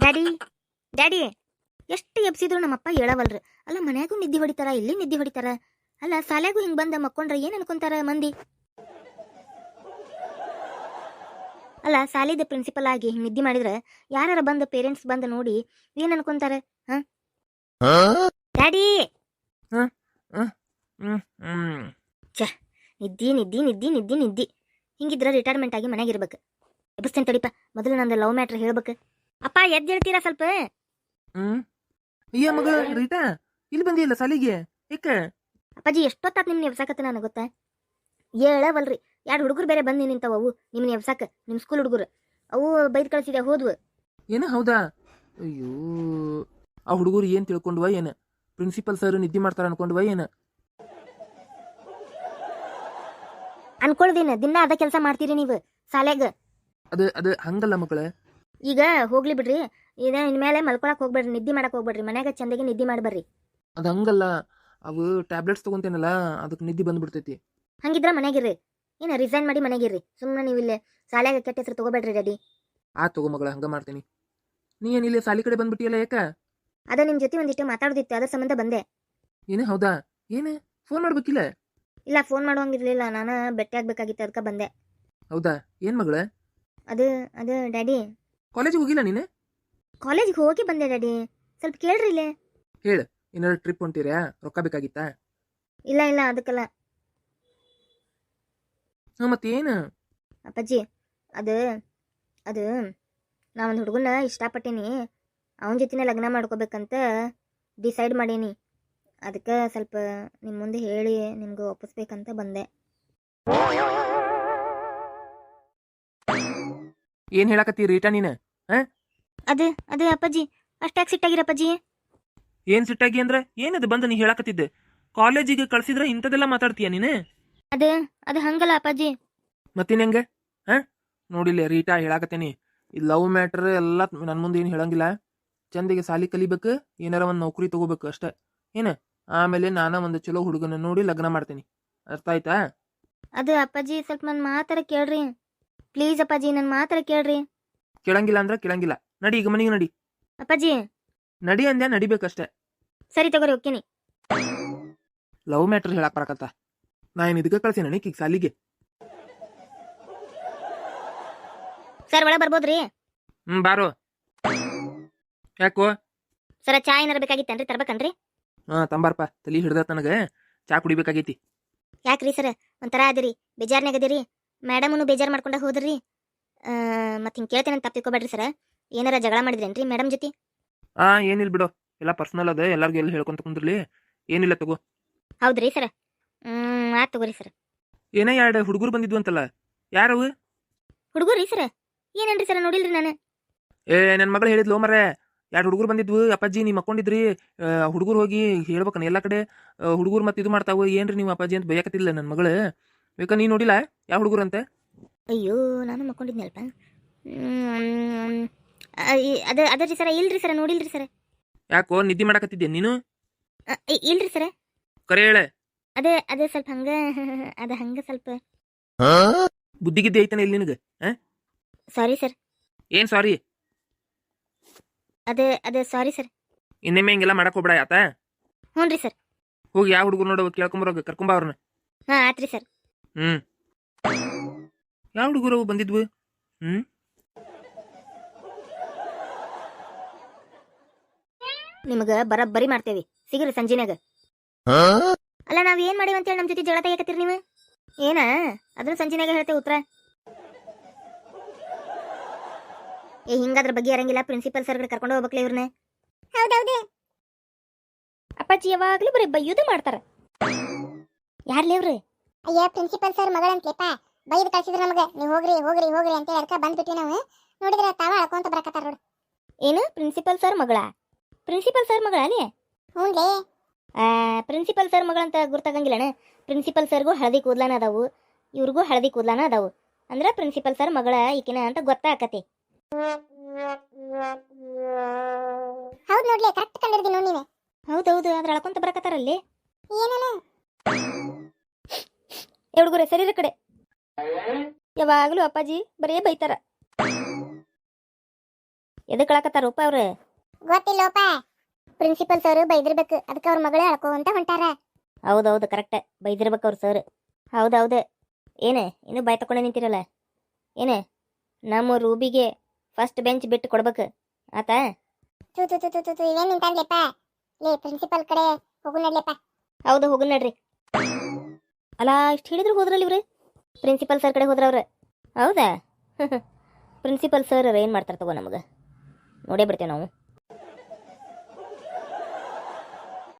Daddy daddy ಎಷ್ಟು ಎಬ್ಸಿದ್ರು ನಮ್ಮಪ್ಪ ಹೇಳವಲ್ರಿ. ಅಲ್ಲ ಮನ್ಯಾಗೂ ನಿದ್ದೆ ಹೊಡಿತಾರ ಇಲ್ಲಿ ನಿದ್ದೆ ಹೊಡಿತಾರ. ಅಲ್ಲ ಸಾಲ್ಯಾಗೂ ಹಿಂಗೆ ಬಂದ ಮಕ್ಕೊಂಡ್ರೆ ಏನು ಅನ್ಕೊಂತಾರ ಮಂದಿ? ಅಲ್ಲ ಸಾಲಿದ ಪ್ರಿನ್ಸಿಪಲ್ ಆಗಿ ಹಿಂಗೆ ನಿದ್ದೆ ಮಾಡಿದ್ರ ಯಾರ ಬಂದ ಪೇರೆಂಟ್ಸ್ ಬಂದ ನೋಡಿ ಏನು ಅನ್ಕೊಂತಾರ? ಹಾ? ಡ್ಯಾಡಿ! ಹ್ಮ್ ಹ್ಮ್. ನಿದ್ದಿ ನಿದ್ದಿ ನಿದ್ದಿ ನಿದ್ದಿ ನಿದ್ದಿ. ಹಿಂಗಿದ್ರೆ ರಿಟೈರ್ಮೆಂಟ್ ಆಗಿ ಮನ್ಯಾಗ ಎಬ್ಬಿಸ್ತೇನೆ ತಡಿಪ ಮೊದಲು ನಂದು ಲವ್ ಮ್ಯಾಟ್ರ್ ಹೇಳ್ಬೇಕು. ಅಪ್ಪ ಎದ್ದು ಹೇಳ್ತೀರಾ ಸ್ವಲ್ಪ? ಹ್ಮ್? ಅಯ್ಯ ಮಗ ರೀಟಾ? ಇಲ್ಲಿ ಬಂದಿಲ್ಲ ಸಾಲಿಗೆ ಏಕ? ಅಪ್ಪಾಜಿ ಎಷ್ಟೊತ್ತಾತ್ ನಿಮ್ನ ಎಬ್ಸಾಕತ್ತ ನನಗೆ ಗೊತ್ತಾ? ಹೇಳವಲ್ರಿ ಎರಡು ಹುಡುಗರು ಬೇರೆ ಬಂದು ನಿಂತಾವ ಅವು. ನಿಮ್ನ ಎಬ್ಸಾಕ ನಿಮ್ಮ ಸ್ಕೂಲ್ ಹುಡುಗರು. ಅವು ಬೈದ್ ಕಳ್ಸಿದೆ ಹೋದ್ವು. ಏನ ಹೌದಾ? ಅಯ್ಯೋ. ಆ ಹುಡುಗರು ಏನ್ ತಿಳ್ಕೊಂಡ್ವ ಏನ? ಪ್ರಿನ್ಸಿಪಲ್ ಸರ್ ನಿದ್ದೆ ಮಾಡ್ತಾರ ಅನ್ಕೊಂಡ್ವ ಏನ? ಅನ್ಕೊಳ್ದೇನ ದಿನ ಅದ ಕೆಲಸ ಮಾಡ್ತೀರಿ ನೀವು ಸಾಲ್ಯಾಗ ಅದ ಅದ ಹಂಗಲ್ಲ ಮಕ್ಕಳ. ಈಗ ಹೋಗ್ಲಿ ಬಿಡ್ರಿ. ಇದೇ ಇನ್ಮೇಲೆ ಮಲ್ಕೊಳಕ್ ಹೋಗ್ಬೇಡ್ರಿ ನಿದ್ದೆ ಮಾಡಕ್ ಹೋಗ್ಬೇಡ್ರಿ. ಮನ್ಯಾಗ ಚಂದಗೆ ನಿದ್ದೆ ಮಾಡ್ಬರ್ರಿ. ಅದು ಹಂಗಲ್ಲ ಅವು ಟ್ಯಾಬ್ಲೆಟ್ಸ್ ತಗೊಂತೇನಲ್ಲ ಅದಕ್ಕೆ ನಿದ್ದೆ ಬಂದ್ಬಿಡ್ತೈತಿ. ಹಂಗಿದ್ರ ಮನೆಗಿರ್ರಿ ಏನ ರಿಸೈನ್ ಮಾಡಿ ಮನೆಗಿರ್ರಿ ಸುಮ್ಮನೆ ನೀವು ಇಲ್ಲೇ ಸಾಲೆಗ ಕೆಟ್ಟ ಹೆಸರು ತಗೋಬೇಡ್ರಿ ರೆಡಿ. ಆ ತಗೋ ಮಗಳ ಹಂಗ ಮಾಡ್ತೀನಿ. ನೀ ಏನಿಲ್ಲ ಇಲ್ಲಿ ಸಾಲಿ ಕಡೆ ಬಂದ್ಬಿಟ್ಟಿಯಲ್ಲ ಯಾಕ? ಅದ ನಿಮ್ ಜೊತೆ ಒಂದಿಷ್ಟು ಮಾತಾಡೋದಿತ್ತು ಅದ್ರ ಸಂಬಂಧ ಬಂದೆ. ಏನು ಹೌದಾ? ಏನು? ಫೋನ್ ಮಾಡ್ಬೇಕಿಲ್ಲ? ಇಲ್ಲ ಫೋನ್ ಮಾಡುವಂಗಿರ್ಲಿಲ್ಲ. ನಾನು ಭೇಟಿ ಆಗ್ಬೇಕಾಗಿತ್ತು ಅದಕ್ಕೆ ಬಂದೆ. ಹೌದಾ? ಏನ್ ಮಗಳ? ಅದು ಅದು ಡ್ಯಾಡಿ ಕಾಲೇಜಿಗೆ ಹೋಗಿಲ್ಲ ನೀನೆ? ಕಾಲೇಜ್ ಹೋಗಿ ಬಂದೆ ಡ್ಯಾಡಿ. ಸ್ವಲ್ಪ ಕೇಳ್ರಿ ಇಲ್ಲೇ. ಹೇಳ ಏನಾದ್ರು ಟ್ರಿಪ್ ಹೊಂಟಿರ್ಯಾ ರೊಕ್ಕ ಬೇಕಾಗಿತ್ತ? ಇಲ್ಲ ಇಲ್ಲ ಅದಕ್ಕಲ್ಲ. ಹಾ ಮತ್ತೇನು? ಅಪ್ಪಾಜಿ ಅದು ಅದು ನಾ ಒಂದು ಹುಡುಗನ ಇಷ್ಟಪಟ್ಟೀನಿ. ಅವನ ಜೊತೆನೇ ಲಗ್ನ ಮಾಡ್ಕೋಬೇಕಂತ ಡಿಸೈಡ್ ಮಾಡೀನಿ. ಅದಕ್ಕೆ ಸ್ವಲ್ಪ ನಿಮ್ಮ ಮುಂದೆ ಹೇಳಿ ನಿಮ್ಗೆ ಒಪ್ಪಿಸ್ಬೇಕಂತ ಬಂದೆ. ಏನ್ ಹೇಳಕತ್ತಿ ರೀಟಾ ನೀನು? ಅದು ಅದು ಅಪ್ಪಾಜಿ ಅಷ್ಟಾಗಿ ಸಿಟ್ಟಾಗಿರಪ್ಪಾಜಿ ಏನ್ ಸಿಟ್ಟಾಗಿ ಅಂದ್ರ? ಏನದು ಬಂದು ನೀ ಹೇಳಕತ್ತಿದ್ದೆ? ಕಾಲೇಜಿಗೆ ಕಳ್ಸಿದ್ರ ಇಂಥದೆಲ್ಲ ಮಾತಾಡ್ತೀಯ ನೀನು? ಅದು ಅದು ಹಂಗಲ್ಲ ಅಪ್ಪಾಜಿ. ಮತ್ತಿನ ಹೆಂಗ ಹ? ನೋಡಿಲ್ಲ ರೀಟಾ ಹೇಳಾಕತ್ತೇನಿ. ಈ ಲವ್ ಮ್ಯಾಟ್ರ್ ಎಲ್ಲ ನನ್ ಮುಂದೆ ಏನು ಹೇಳಂಗಿಲ್ಲ. ಚಂದಿಗೆ ಸಾಲಿ ಕಲಿಬೇಕು ಏನಾರ ಒಂದು ನೌಕರಿ ತಗೋಬೇಕು ಅಷ್ಟೇ. ಏನ? ಆಮೇಲೆ ನಾನ ಒಂದು ಚಲೋ ಹುಡುಗನ ನೋಡಿ ಲಗ್ನ ಮಾಡ್ತೀನಿ. ಅರ್ಥ ಆಯ್ತಾ? ಅದು ಅಪ್ಪಾಜಿ ಸ್ವಲ್ಪ ನನ್ನ ಮಾತಾರ ಕೇಳ್ರಿ. ಪ್ಲೀಸ್ ಅಪ್ಪಾಜಿ ನನ್ನ ಮಾತ್ರ ಕೇಳ್ರಿ. ಕೇಳಂಗಿಲ್ಲ ಅಂದ್ರೆ ಕೇಳಂಗಿಲ್ಲ. ನಡಿ ಈಗ ಮನೆಗೆ ನಡಿ. ಅಪ್ಪಾಜಿ. ನಡಿ ಅಂದ್ಯಾ ನಡಿಬೇಕಷ್ಟೇ. ಸರಿ ತಗೋರಿ ಓಕೆನಿ ಲವ್ ಮ್ಯಾಟ್ರ್ ಹೇಳಕ್ ಬರಕತ್ತ? ನಾ ಏನು ಇದಕ್ಕೆ ಕಳ್ಸಿ ನನಗೆ ಈಗ ಸಾಲಿಗೆ? ಸರ್ ಒಳಗೆ ಬರ್ಬೋದ್ರಿ? ಹ್ಮ್ ಬಾರು. ಯಾಕೋ? ಸರ ಚಾ ಏನಾರ ಬೇಕಾಗಿತ್ತೇನ್ರಿ ತರ್ಬೇಕನ್ರಿ? ಹಾ ತಂಬಾರಪ್ಪ ತಲಿ ಹಿಡ್ದ ನನಗೆ. ಚಾ ಕುಡಿಬೇಕಾಗೈತಿ. ಯಾಕ್ರಿ ಸರ್ ಒಂಥರ ಅದಿರಿ ಬೇಜಾರ್ನಾಗ ಅದಿರಿ. ಮೇಡಮ್ನು ಬೇಜಾರು ಮಾಡ್ಕೊಂಡ ಹೋದ್ರಿ. ಮತ್ತೆ ಹಿಂಗೆ ಕೇಳ್ತೇನೆ ಅಂತ ತಪ್ಪಿಕೋಬೇಡ್ರಿ ಸರ. ಏನಾರ ಜಗಳ ಮಾಡಿದ್ರೇನ್ರಿ ಮೇಡಮ್ ಜೊತೆ? ಆ ಏನಿಲ್ಲ ಬಿಡು. ಎಲ್ಲ ಪರ್ಸನಲ್ ಅದ ಎಲ್ಲಾರ್ಗು ಎಲ್ಲಿ ಹೇಳ್ಕೊಂತ ಕುಂದ್ರಲಿ. ಏನಿಲ್ಲ ತಗೋ. ಹೌದ್ರಿ ಸರ್. ಹ್ಮ್ ಆತ್ ತಗೋರಿ ಸರ್. ಏನೇ ಎರಡು ಹುಡುಗರು ಬಂದಿದ್ವು ಅಂತಲ್ಲ? ಯಾರವು ಹುಡುಗರಿ ಸರ್. ಏನೇನ್ರಿ ಸರ್ ನೋಡಿಲ್ರಿ ನಾನು? ಏ ನನ್ನ ಮಗಳು ಹೇಳಿದ್ಲು ಮರೆ ಎರಡು ಹುಡುಗರು ಬಂದಿದ್ವು? ಅಪ್ಪಾಜಿ ನೀವು ಮಕ್ಕೊಂಡಿದ್ರಿ ಹುಡುಗರು ಹೋಗಿ ಹೇಳ್ಬೇಕನ ಎಲ್ಲ ಕಡೆ. ಹುಡುಗರು ಮತ್ತೆ ಇದು ಮಾಡ್ತಾವೆ. ಏನ್ರಿ ನೀವು ಅಪ್ಪಾಜಿ ಅಂತ ಬೈಯಕತ್ತಿಲ್ಲ ನನ್ನ ಮಗಳು? ಬೇಕಾ ನೀ ನೋಡಿಲ್ಲ ಯಾವ ಹುಡುಗರು ಅಂತ ಅಯ್ಯೋ ನಾನು ಮಕ್ಕೊಂಡಿದ್ನಲ್ಪ. ಅದೇ ಅದೇ ಸರ ಇಲ್ರಿ ಸರ ನೋಡಿಲ್ರಿ ಸರ. ಯಾಕೋ ನಿದ್ದೆ ಮಾಡಕತ್ತಿದ್ದೆ ನೀನು? ಇಲ್ರಿ ಸರ. ಕರೆ ಹೇಳ. ಅದೇ ಅದೇ ಸ್ವಲ್ಪ ಹಂಗ ಅದ ಹಂಗ ಸ್ವಲ್ಪ. ಬುದ್ಧಿಗಿದ್ದೆ ಐತಾನೆ ಇಲ್ಲಿ ನಿನಗೆ ಸಾರಿ ಸರ್ ಏನ್ ಸಾರಿ ಅದೇ ಅದೇ ಸಾರಿ ಸರ್ ಇನ್ನೊಮ್ಮೆ ಹಿಂಗೆಲ್ಲ ಮಾಡಕ್ ಹೋಗ್ಬೇಡ ಆತ ಹ್ಞೂ ರೀ ಸರ್ ಹೋಗಿ ಯಾವ ಹುಡುಗರು ನೋಡೋ ಕೇಳ್ಕೊಂಬರೋಗ ಕರ್ಕೊಂಬ ಅವ್ರನ್ನ. ಹಾಂ ಆತ್ರಿ ಸರ್ ಹ್ಮ್. ಯಾವ ಹುಡುಗರು ಬಂದಿದ್ವು. ಹ್ಮ್. ನಿಮಗೆ ಬರಬ್ಬರಿ ಮಾಡ್ತೇವಿ. ಸಿಗ್ರಿ ಸಂಜೆನಾಗ ಅಲ್ಲ ನಾವ್ ಏನ್ ಮಾಡಿವಿ ಅಂತೇಳಿ ನಮ್ ಜೊತೆ ಜಗಳ ತೆಗಿಯಕತ್ತೀರಿ ನೀವು? ಏನ? ಅದನ್ನ ಸಂಜೆನಾಗ ಹೇಳ್ತೇವೆ ಉತ್ತರ ಏ ಹಿಂಗಾದ್ರ ಬಗ್ಗೆ ಇರಂಗಿಲ್ಲ ಪ್ರಿನ್ಸಿಪಲ್ ಸರ್ ಕರ್ಕೊಂಡು ಹೋಗ್ಬೇಕಲ್ಲ ಇವ್ರನ್ನ ಹೌದೌದು. ಅಪ್ಪಾಜಿ ಯಾವಾಗ್ಲೂ ಬರೀ ಬೈಯುದ ಮಾಡ್ತಾರ. ಯಾರ್ಲಿ ಅವ್ರಿ ಅಯ್ಯ ಪ್ರಿನ್ಸಿಪಲ್ ಸರ್ ಮಗಳಂತ್ಲೆಪ್ಪ ಬೈದ್ ಕಳ್ಸಿದ್ರು ನಮಗೆ. ನೀವು ಹೋಗ್ರಿ ಹೋಗ್ರಿ ಹೋಗ್ರಿ ಅಂತ ಅದಕ್ಕೆ ಬಂದ್ಬಿಟ್ಟಿ ನಾವು. ನೋಡಿದ್ರೆ ತಾವ ಅಳ್ಕೊಂತ ಬರಕತ್ತಾರ ನೋಡು. ಏನು? ಪ್ರಿನ್ಸಿಪಲ್ ಸರ್ ಮಗಳ? ಪ್ರಿನ್ಸಿಪಲ್ ಸರ್ ಮಗಳ ಅಲ್ಲಿ? ಹ್ಞೂನ್ಲೇ ಪ್ರಿನ್ಸಿಪಲ್ ಸರ್ ಮಗಳಂತ ಗುರ್ತಾಗಂಗಿಲ್ಲಣ ಪ್ರಿನ್ಸಿಪಲ್ ಸರ್ಗೂ ಹಳದಿ ಕೂದ್ಲಾನ ಅದಾವು. ಇವ್ರಿಗೂ ಹಳದಿ ಕೂದ್ಲಾನ ಅದಾವು. ಅಂದ್ರ ಪ್ರಿನ್ಸಿಪಲ್ ಸರ್ ಮಗಳ ಈಕಿನ ಅಂತ ಗೊತ್ತಾಕತಿ. ಹೌದು ನೋಡ್ಲಿ ಕರೆಕ್ಟ್ ಕಂಡಿರ್ದಿ ನೋಡಿ ನೀನು. ಹೌದೌದು ಅದ್ರ ಅಳ್ಕೊಂತ ಬರಕತ್ತಾರಲ್ಲಿ ಏನನ? ಏ ಹುಡುಗರೆ ಸರಿರ ಕಡೆ. ಯಾವಾಗಲೂ ಅಪ್ಪಾಜಿ ಬರೇ ಬೈತಾರ. ಎದಕ್ಕೆ ಕಳಕತ್ತಾರಪ್ಪ ಗೊತ್ತಿಲ್ಲ ಗೊತ್ತಿಲ್ಲೋಪ ಪ್ರಿನ್ಸಿಪಲ್ ಸರ್ ಬೈದಿರ್ಬೇಕು. ಅದಕ್ಕೆ ಅವ್ರ ಮಗಳೇ ಅಳ್ಕೋ ಅಂತ ಹೊಂಟಾರ. ಹೌದೌದು ಕರೆಕ್ಟ್ ಬೈದಿರ್ಬೇಕು ಅವ್ರು ಸರ್ ಹೌದೌದು. ಏನೇ ಇನ್ನೂ ಬಾಯ್ ತಕೊಂಡೆ ನಿಂತಿರಲ್ಲ? ಏನೇ ನಮ್ಮ ರೂಬಿಗೆ ಫಸ್ಟ್ ಬೆಂಚ್ ಬಿಟ್ಟು ಕೊಡ್ಬೇಕು. ಆತಾ? ತು ತು ತು ತು ತು ತು ಇವೇನ್ ನಿಂತಾನ್ಲೆಪ್ಪ ಲೇ ಪ್ರಿನ್ಸಿಪಲ್ ಕಡೆ ಹೋಗು ನಡ್ಲೆಪ್ಪ. ಹೌದು ಹೋಗು ನಡ್ರಿ. ಅಲ್ಲ ಇಷ್ಟು ಹೇಳಿದ್ರು ಹೋದ್ರಲ್ಲ ಇವ್ರೆ? ಪ್ರಿನ್ಸಿಪಲ್ ಸರ್ ಕಡೆ ಹೋದ್ರ ಅವ್ರು. ಹೌದಾ? ಪ್ರಿನ್ಸಿಪಲ್ ಸರ್ ಏನು ಮಾಡ್ತಾರೆ ತಗೋ ನಮಗೆ? ನೋಡೇ ಬಿಡ್ತೇವೆ ನಾವು.